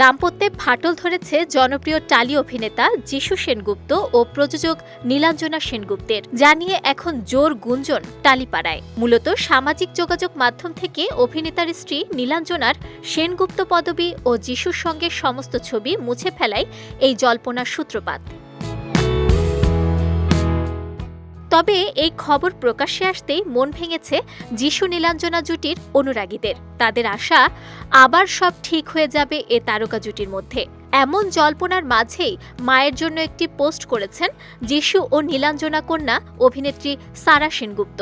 দাম্পত্যে ফাটল ধরেছে জনপ্রিয় টালি অভিনেতা যিশু সেনগুপ্ত ও প্রযোজক নীলাঞ্জনা সেনগুপ্তের, যা নিয়ে এখন জোর গুঞ্জন টালিপাড়ায়। মূলত সামাজিক যোগাযোগ মাধ্যম থেকে অভিনেতার স্ত্রী নীলাঞ্জনার সেনগুপ্ত পদবী ও যিশুর সঙ্গে সমস্ত ছবি মুছে ফেলায় এই জল্পনার সূত্রপাত। তবে এই খবর প্রকাশ্যে আসতেই মন ভেঙেছে যিশু নীলাঞ্জনা জুটির অনুরাগীদের। তাদের আশা, আবার সব ঠিক হয়ে যাবে এ তারকা জুটির মধ্যে। এমন জল্পনার মাঝেই মায়ের জন্য একটি পোস্ট করেছেন যিশু ও নীলাঞ্জনা কন্যা, অভিনেত্রী সারা সেনগুপ্ত।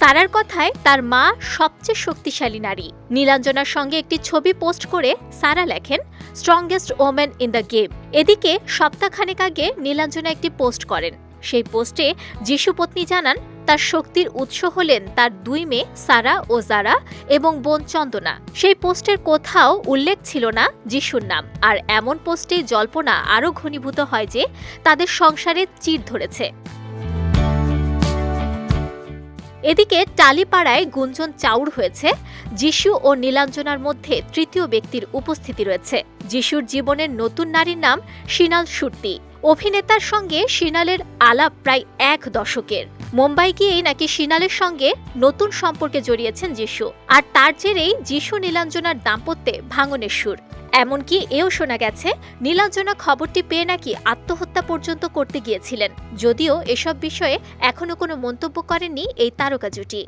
সারার কথায় তার মা সবচেয়ে শক্তিশালী নারী। নীলাঞ্জনার সঙ্গে একটি ছবি পোস্ট করে সারা লেখেন strongest women in the game এদিকে সপ্তাহখানেক আগে নীলাঞ্জনা একটি পোস্ট করেন। সেই পোস্টে যিশু পত্নী জানান, তার শক্তির উৎস হলেন তার দুই মেয়ে, সারা ও জারা এবং বোন চন্দনা। সেই পোস্টের কোথাও উল্লেখ ছিল না যিশুর নাম। আর এমন পোস্টে জল্পনা আরও ঘনীভূত হয় যে তাদের সংসারে চির ধরেছে। এদিকে টালিপাড়ায় গুঞ্জন চাউর হয়েছে। যিশু ও নীলাঞ্জনার মধ্যে তৃতীয় ব্যক্তির উপস্থিতি রয়েছে। যিশুর জীবনের নতুন নারীর নাম সিনাল সুর্তি। অভিনেতার সঙ্গে সিনালের আলাপ প্রায় এক দশকের। মুম্বাই গিয়েই নাকি সিনালের সঙ্গে নতুন সম্পর্কে জড়িয়েছেন যিশু। আর তার জেরেই যিশু নীলাঞ্জনার দাম্পত্যে ভাঙনের সুর। এমনকি এও শোনা গেছে, নীলাঞ্জনা খবরটি পেয়ে নাকি আত্মহত্যা পর্যন্ত করতে গিয়েছিলেন। যদিও এসব বিষয়ে এখনও কোনো মন্তব্য করেননি এই তারকা জুটি।